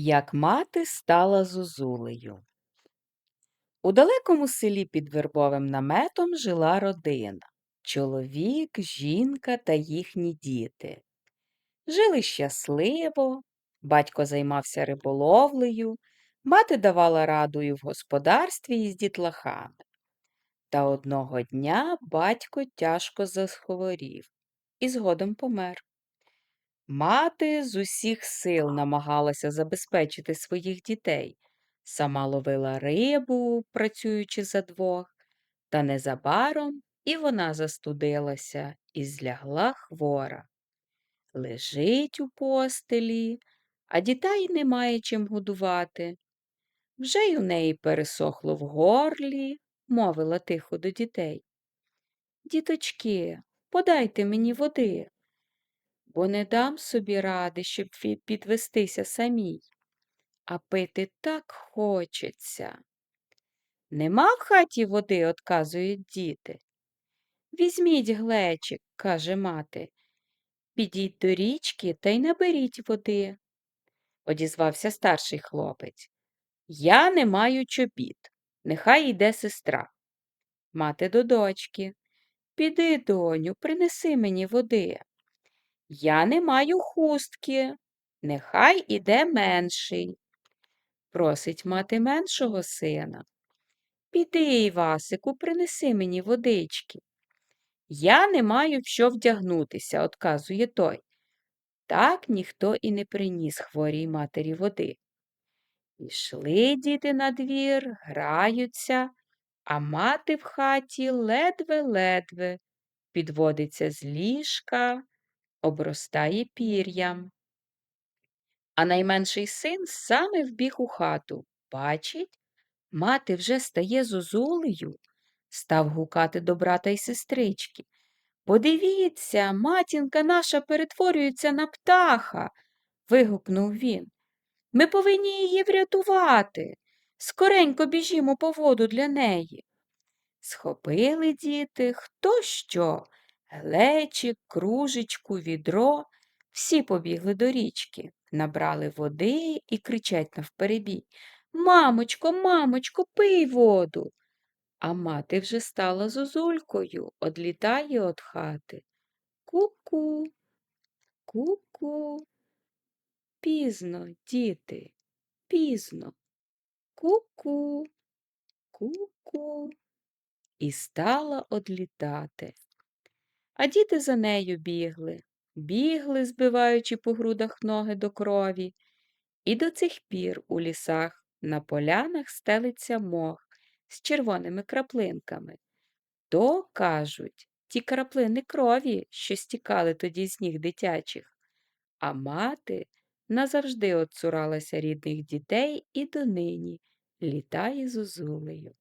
Як мати стала зозулею. У далекому селі під вербовим наметом жила родина чоловік, жінка та їхні діти. Жили щасливо, батько займався риболовлею, мати давала раду і в господарстві із дітлахами. Та одного дня батько тяжко захворів і згодом помер. Мати з усіх сил намагалася забезпечити своїх дітей, сама ловила рибу, працюючи за двох, та незабаром і вона застудилася і злягла хвора. Лежить у постелі, а дітей немає чим годувати. Вже й у неї пересохло в горлі, мовила тихо до дітей. Діточки, подайте мені води бо не дам собі ради, щоб підвестися самій, а пити так хочеться. Нема в хаті води, отказують діти. Візьміть глечик, каже мати, підіть до річки та й наберіть води, одізвався старший хлопець. Я не маю чобіт, нехай йде сестра. Мати до дочки. Піди, доню, принеси мені води. Я не маю хустки, нехай іде менший. Просить мати меншого сина. Піди, Івасику, принеси мені водички. Я не маю в що вдягнутися, отказує той. Так ніхто і не приніс хворій матері води. Пішли діти на двір, граються, а мати в хаті ледве-ледве підводиться з ліжка, обростає пір'ям. А найменший син саме вбіг у хату. Бачить, мати вже стає зозулею, став гукати до брата й сестрички. Подивіться, матінка наша перетворюється на птаха. вигукнув він. Ми повинні її врятувати. Скоренько біжімо по воду для неї. Схопили діти хто що, глечик, кружечку, відро. Всі побігли до річки, набрали води і кричать навперебій Мамочко, мамочко, пий воду. А мати вже стала зозулькою, одлітає від хати. Ку-ку, ку-ку. Пізно, діти, пізно. Ку-ку, ку-ку. І стала одлітати. А діти за нею бігли, бігли, збиваючи по грудах ноги до крові, і до цих пір у лісах на полянах стелиться мох з червоними краплинками. То, кажуть, ті краплини крові, що стікали тоді з ніг дитячих, а мати назавжди отцуралася рідних дітей і донині літає зозулею.